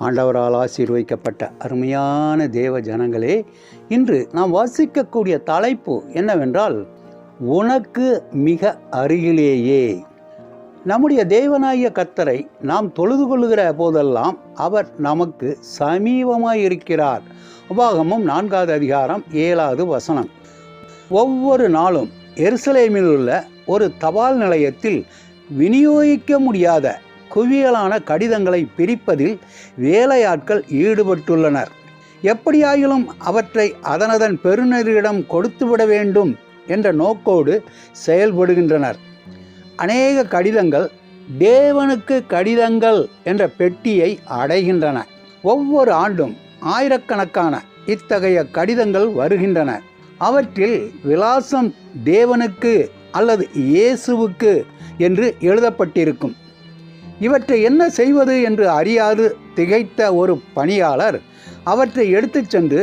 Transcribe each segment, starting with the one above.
ஆண்டவரால் ஆசீர்வதிக்கப்பட்ட அருமையான தேவ ஜனங்களே இன்று நாம் வாசிக்கக்கூடிய தலைப்பு என்னவென்றால் உனக்கு மிக அருகிலேயே. நம்முடைய தேவனாகிய கத்தரை நாம் தொழுது கொள்ளுகிற போதெல்லாம் அவர் நமக்கு சமீபமாக இருக்கிறார். உபாகமும் நான்காவது அதிகாரம் ஏழாவது வசனம். ஒவ்வொரு நாளும் எருசலேமில் உள்ள ஒரு தபால் நிலையத்தில் விநியோகிக்க முடியாத குவியலான கடிதங்களை பிரிப்பதில் வேலையாட்கள் ஈடுபட்டுள்ளனர். எப்படியாயிலும் அவற்றை அதனதன் பெறுநரிடம் கொடுத்துவிட வேண்டும் என்ற நோக்கோடு செயல்படுகின்றனர். அநேக கடிதங்கள் தேவனுக்கு கடிதங்கள் என்ற பெட்டியை அடைகின்றன. ஒவ்வொரு ஆண்டும் ஆயிரக்கணக்கான இத்தகைய கடிதங்கள் வருகின்றன. அவற்றில் விலாசம் தேவனுக்கு அல்லது இயேசுவுக்கு என்று எழுதப்பட்டிருக்கும். இவற்றை என்ன செய்வது என்று அறியாது திகைத்த ஒரு பணியாளர். அவற்றை எடுத்துச் சென்று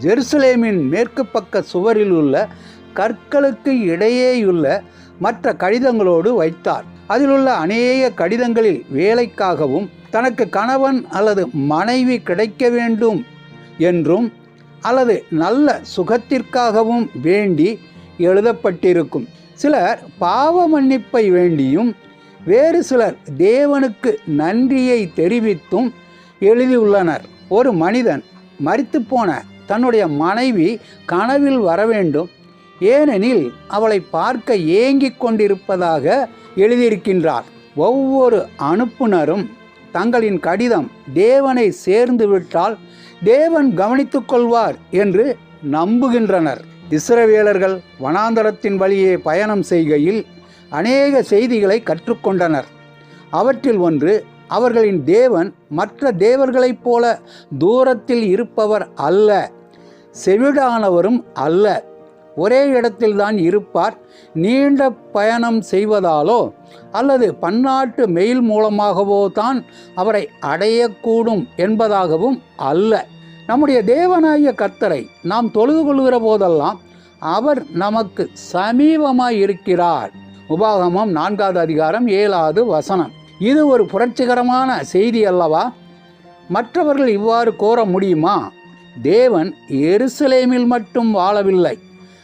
ஜெருசலேமின் மேற்கு பக்க சுவரில் உள்ள கற்களுக்கு இடையேயுள்ள மற்ற கடிதங்களோடு வைத்தார். அதிலுள்ள அநேக கடிதங்களில் வேலைக்காகவும் தனக்கு கணவன் அல்லது மனைவி கிடைக்க வேண்டும் என்றும் அல்லது நல்ல சுகத்திற்காகவும் வேண்டி எழுதப்பட்டிருக்கும். சிலர் பாவ மன்னிப்பை வேண்டியும் வேறு சிலர் தேவனுக்கு நன்றியை தெரிவித்தும் எழுதியுள்ளனர். ஒரு மனிதன் மறித்து போன தன்னுடைய மனைவி கனவில் வர வேண்டும். ஏனெனில் அவளை பார்க்க ஏங்கிக் கொண்டிருப்பதாக எழுதியிருக்கின்றார். ஒவ்வொரு அனுப்புனரும் தங்களின் கடிதம் தேவனை சேர்ந்து விட்டால் தேவன் கவனித்துக் கொள்வார் என்று நம்புகின்றனர். இஸ்ரவேலர்கள் வனாந்தரத்தின் வழியே பயணம் செய்கையில் அநேக செய்திகளை கற்றுக்கொண்டனர். அவற்றில் ஒன்று அவர்களின் தேவன் மற்ற தேவர்களைப் போல தூரத்தில் இருப்பவர் அல்ல. செவிடானவரும் அல்ல. ஒரே இடத்தில்தான் இருப்பார். நீண்ட பயணம் செய்வதாலோ அல்லது பன்னாட்டு மெயில் மூலமாகவோ தான் அவரை அடையக்கூடும் என்பதாகவும் அல்ல. நம்முடைய தேவனாகிய கர்த்தரை நாம் தொழுது கொள்கிற போதெல்லாம் அவர் நமக்கு சமீபமாய் இருக்கிறார் உபாகமம் நான்காவது அதிகாரம் ஏழாவது வசனம். இது ஒரு புரட்சிகரமான செய்தி அல்லவா? மற்றவர்கள் இவ்வாறு கோர முடியுமா? தேவன் எருசலேமில் மட்டும் வாழவில்லை.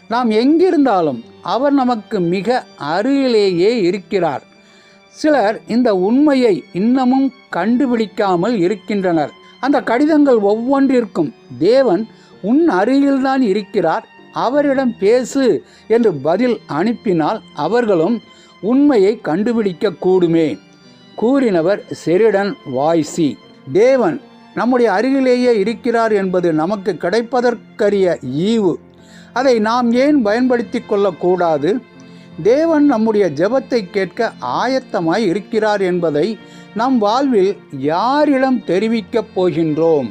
நாம் எங்கிருந்தாலும் அவர் நமக்கு மிக அருகிலேயே இருக்கிறார். சிலர் இந்த உண்மையை இன்னமும் கண்டுபிடிக்காமல் இருக்கின்றனர். அந்த கடிதங்கள் ஒவ்வொன்றிற்கும் தேவன் உன் அருகில்தான் இருக்கிறார். அவரிடம் பேசு என்று பதில் அனுப்பினால் அவர்களும் உண்மையை கண்டுபிடிக்க கூடுமே. கூறினவர் செரிடன் வாய்சி தேவன் நம்முடைய அருகிலேயே இருக்கிறார் என்பது நமக்கு கிடைப்பதற்கரிய ஈவு. அதை நாம் ஏன் பயன்படுத்தி கொள்ளக்கூடாது? தேவன் நம்முடைய ஜெபத்தை கேட்க ஆயத்தமாய் இருக்கிறார் என்பதை நம் வாழ்வில் யாரிடம் தெரிவிக்கப் போகின்றோம்?